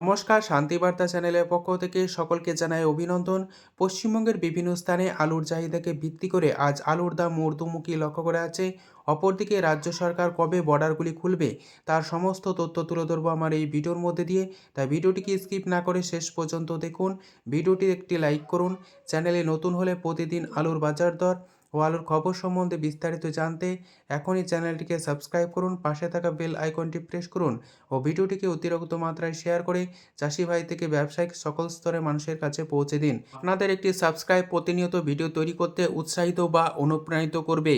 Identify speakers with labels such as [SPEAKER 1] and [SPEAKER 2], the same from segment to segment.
[SPEAKER 1] নমস্কার, শান্তিবার্তা চ্যানেলের পক্ষ থেকে সকলকে জানাই অভিনন্দন। পশ্চিমবঙ্গের বিভিন্ন স্থানে আলুর চাহিদাকে ভিত্তি করে আজ আলুর দাম ঊর্ধ্বমুখী লক্ষ্য করা আছে অপরদিকে রাজ্য সরকার কবে বর্ডারগুলি খুলবে তার সমস্ত তথ্য তুলে ধরবো আমার এই ভিডিওর মধ্যে দিয়ে। তাই ভিডিওটিকে স্কিপ না করে শেষ পর্যন্ত দেখুন। ভিডিওটি একটি লাইক করুন। চ্যানেলে নতুন হলে প্রতিদিন আলুর বাজার দর ও আলুর খবর সম্বন্ধে বিস্তারিত জানতে এখনই চ্যানেলটিকে সাবস্ক্রাইব করুন, পাশে থাকা বেল আইকনটি প্রেস করুন ও ভিডিওটিকে অতিরিক্ত মাত্রায় শেয়ার করে চাষি ভাই থেকে ব্যবসায়িক সকল স্তরের মানুষের কাছে পৌঁছে দিন। আপনাদের একটি সাবস্ক্রাইব প্রতিনিয়ত ভিডিও তৈরি করতে উৎসাহিত বা অনুপ্রাণিত করবে।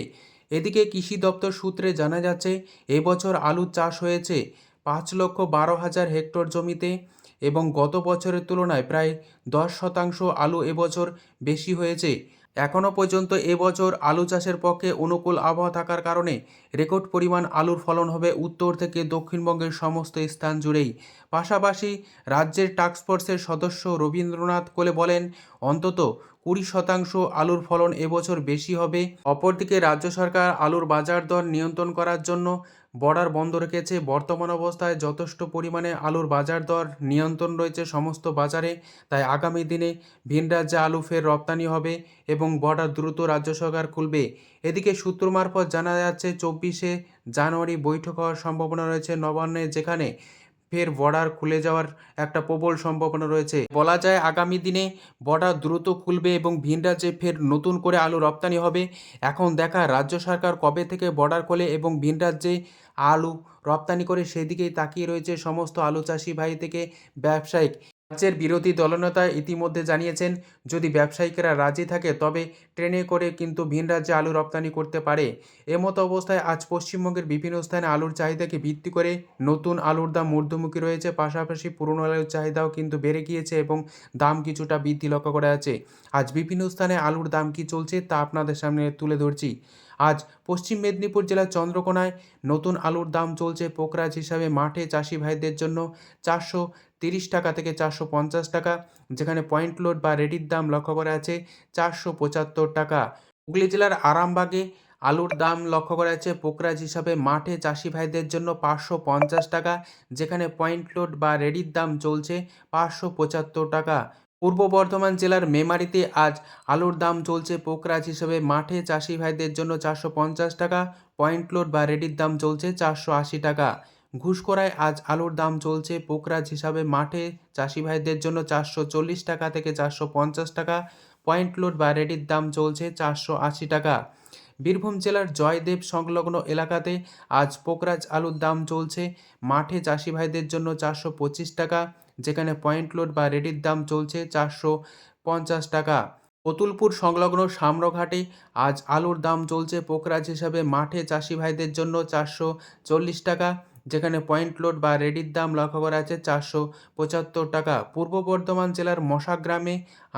[SPEAKER 1] এদিকে কৃষি দপ্তর সূত্রে জানা যাচ্ছে, এবছর আলু চাষ হয়েছে পাঁচ লক্ষ বারো হাজার হেক্টর জমিতে। এবং গত বছরের তুলনায় প্রায় দশ শতাংশ আলু এবছর বেশি হয়েছে। এখনও পর্যন্ত এবছর আলু চাষের পক্ষে অনুকূল আবহাওয়া থাকার কারণে রেকর্ড পরিমাণ আলুর ফলন হবে উত্তর থেকে দক্ষিণবঙ্গের সমস্ত স্থান জুড়েই। পাশাপাশি রাজ্যের টাস্কফোর্সের সদস্য রবীন্দ্রনাথ কোলে বলেন, অন্তত কুড়ি শতাংশ আলুর ফলন এবছর বেশি হবে। অপরদিকে রাজ্য সরকার আলুর বাজার দর নিয়ন্ত্রণ করার জন্য বর্ডার বন্ধ রেখেছে। বর্তমান অবস্থায় যথেষ্ট পরিমাণে আলুর বাজার দর নিয়ন্ত্রণ রয়েছে সমস্ত বাজারে। তাই আগামী দিনে ভিন রাজ্যে আলু ফের রপ্তানি হবে এবং বর্ডার দ্রুত রাজ্য সরকার খুলবে। এদিকে সূত্র মারফত জানা যাচ্ছে, চব্বিশে জানুয়ারি বৈঠক হওয়ার সম্ভাবনা রয়েছে নবান্নে, যেখানে ফের বর্ডার খুলে যাওয়ার একটা প্রবল সম্ভাবনা রয়েছে। বলা যায় আগামী দিনে বর্ডার দ্রুত খুলবে এবং ভিন রাজ্যে ফের নতুন করে আলু রপ্তানি হবে। এখন দেখা রাজ্য সরকার কবে থেকে বর্ডার খোলে এবং ভিন রাজ্যে আলু রপ্তানি করে সেদিকেই তাকিয়ে রয়েছে সমস্ত আলু চাষি ভাই থেকে ব্যবসায়িক। রাজ্যের বিরোধী দলনেতা ইতিমধ্যে জানিয়েছেন, যদি ব্যবসায়িকেরা রাজি থাকে, তবে ট্রেনে করে কিন্তু ভিন রাজ্যে আলু রপ্তানি করতে পারে। এমতো অবস্থায় আজ পশ্চিমবঙ্গের বিভিন্ন স্থানে আলুর চাহিদাকে ভিত্তি করে নতুন আলুর দাম ঊর্ধ্বমুখী রয়েছে। পাশাপাশি পুরনো আলুর চাহিদাও কিন্তু বেড়ে গিয়েছে এবং দাম কিছুটা বৃদ্ধি লক্ষ্য করা যাচ্ছে। আজ বিভিন্ন স্থানে আলুর দাম কী চলছে, তা আপনাদের সামনে তুলে ধরছি। আজ পশ্চিম মেদিনীপুর জেলার চন্দ্রকোনায় নতুন আলুর দাম চলছে পোকরাজ হিসাবে মাঠে চাষি ভাইদের জন্য চারশো তিরিশ টাকা থেকে চারশো পঞ্চাশ টাকা, যেখানে পয়েন্ট লোড বা রেডির দাম লক্ষ্য করা আছে চারশো পঁচাত্তর টাকা। হুগলি জেলার আরামবাগে আলুর দাম লক্ষ্য করা যাচ্ছে পোকরাজ হিসাবে মাঠে চাষি ভাইদের জন্য পাঁচশো পঞ্চাশ টাকা, যেখানে পয়েন্ট লোড বা রেডির দাম চলছে পাঁচশো পঁচাত্তর টাকা। পূর্ব বর্ধমান জেলার মেমারিতে আজ আলুর দাম চলছে পোকরাজ হিসেবে মাঠে চাষি ভাইদের জন্য চারশো পঞ্চাশ টাকা পয়েন্ট লোড বা রেডির দাম চলছে চারশো আশি টাকা। ঘুষকরায় আজ আলুর দাম চলছে পোকরাজ হিসাবে মাঠে। চাষি ভাইদের জন্য চারশো চল্লিশ টাকা থেকে চারশো পঞ্চাশ টাকা। পয়েন্ট লোড বা রেডির দাম চলছে চারশো আশি টাকা। বীরভূম জেলার জয়দেব সংলগ্ন এলাকাতে আজ পোকরাজ আলুর দাম চলছে মাঠে চাষি ভাইদের জন্য চারশো পঁচিশ টাকা, যেখানে পয়েন্ট লোড বা রেডির দাম চলছে চারশো পঞ্চাশ টাকা। অতুলপুর সংলগ্ন সাম্রঘাটে আজ আলুর দাম চলছে পোকরাজ হিসাবে মাঠে চাষি ভাইদের জন্য চারশো চল্লিশ টাকা যেখানে পয়েন্ট লোড বা রেডির দাম লক্ষ্য করা আছে চারশো পঁচাত্তর টাকা। পূর্ব বর্ধমান জেলার মশাগ্রামে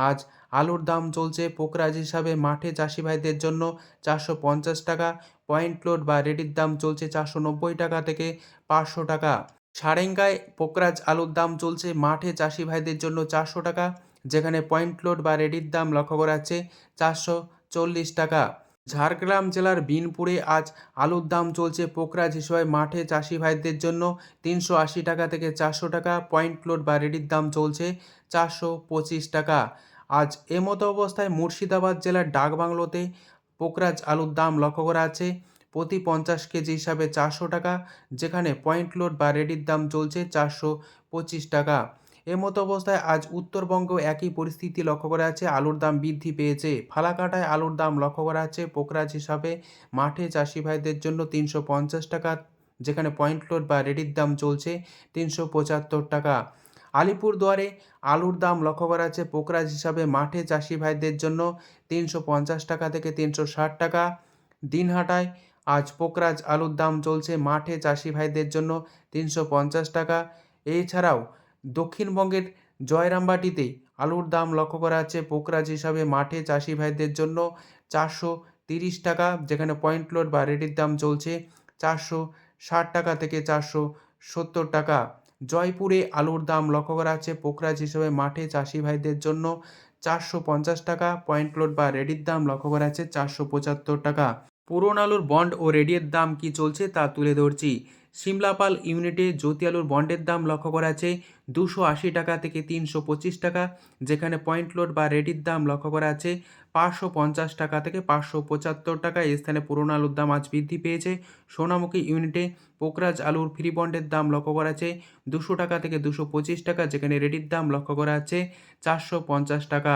[SPEAKER 1] আজ আলুর দাম চলছে পোকরাজ হিসাবে মাঠে চাষি ভাইদের জন্য চারশো পঞ্চাশ টাকা, পয়েন্ট লোড বা রেডির দাম চলছে চারশো নব্বই টাকা থেকে পাঁচশো টাকা। সারেঙ্গায় পোকরাজ আলুর দাম চলছে মাঠে চাষি ভাইদের জন্য চারশো টাকা, যেখানে পয়েন্ট লোড বা রেডির দাম লক্ষ্য করা আছে চারশো চল্লিশ টাকা। ঝাড়গ্রাম জেলার বিনপুরে আজ আলুর দাম চলছে পোকরাজ হিসেবে মাঠে চাষি ভাইদের জন্য তিনশো আশি টাকা থেকে চারশো টাকা, পয়েন্ট লোড বা রেডির দাম চলছে চারশো পঁচিশ টাকা। আজ এমতো অবস্থায় মুর্শিদাবাদ জেলার ডাকবাংলোতে পোকরাজ আলুর দাম লক্ষ্য করা আছে। প্রতি পঞ্চাশ কেজি হিসাবে চারশো টাকা, যেখানে পয়েন্ট লোড বা রেডির দাম চলছে চারশো পঁচিশ টাকা। এমতো অবস্থায় আজ উত্তরবঙ্গেও একই পরিস্থিতি লক্ষ্য করা যাচ্ছে। আলুর দাম বৃদ্ধি পেয়েছে। ফালাকাটায় আলুর দাম লক্ষ্য করা যাচ্ছে। পোকরাজ হিসাবে মাঠে চাষি ভাইদের জন্য তিনশো পঞ্চাশ টাকা, যেখানে পয়েন্ট লোড বা রেডির দাম চলছে তিনশো পঁচাত্তর টাকা। আলিপুরদুয়ারে আলুর দাম লক্ষ্য করা যাচ্ছে। পোকরাজ হিসাবে মাঠে চাষি ভাইদের জন্য তিনশো পঞ্চাশ টাকা থেকে তিনশো ষাট টাকা। দিনহাটায় আজ পোকরাজ আলুর দাম চলছে। মাঠে চাষি ভাইদের জন্য তিনশো পঞ্চাশ টাকা। এছাড়াও দক্ষিণবঙ্গের জয়রামবাটিতে আলুর দাম লক্ষ্য করা যাচ্ছে। পোকরাজ হিসাবে মাঠে চাষি ভাইদের জন্য চারশো তিরিশ টাকা, যেখানে পয়েন্ট লোড বা রেডির দাম চলছে চারশো ষাট টাকা থেকে চারশো সত্তর টাকা। জয়পুরে আলুর দাম লক্ষ্য করা যাচ্ছে। পোকরাজ হিসেবে মাঠে চাষি ভাইদের জন্য চারশো পঞ্চাশ টাকা, পয়েন্ট লোড বা রেডির দাম লক্ষ্য করা যাচ্ছে চারশো পঁচাত্তর টাকা। পুরন আলুর বন্ড ও রেডিয়ের দাম কি চলছে তা তুলে ধরছি। সিমলাপাল ইউনিটে জ্যোতি আলুর বন্ডের দাম লক্ষ্য করা আছে দুশো আশি টাকা থেকে তিনশো পঁচিশ টাকা, যেখানে পয়েন্ট লোড বা রেডির দাম লক্ষ্য করা আছে পাঁচশো পঞ্চাশ টাকা থেকে পাঁচশো পঁচাত্তর টাকা। এই স্থানে পুরনো আলুর দাম আজ বৃদ্ধি পেয়েছে। সোনামুখী ইউনিটে পোকরাজ আলুর ফ্রি বন্ডের দাম লক্ষ্য করা আছে দুশো টাকা থেকে দুশো পঁচিশ টাকা, যেখানে রেডির দাম লক্ষ্য করা আছে চারশো পঞ্চাশ টাকা।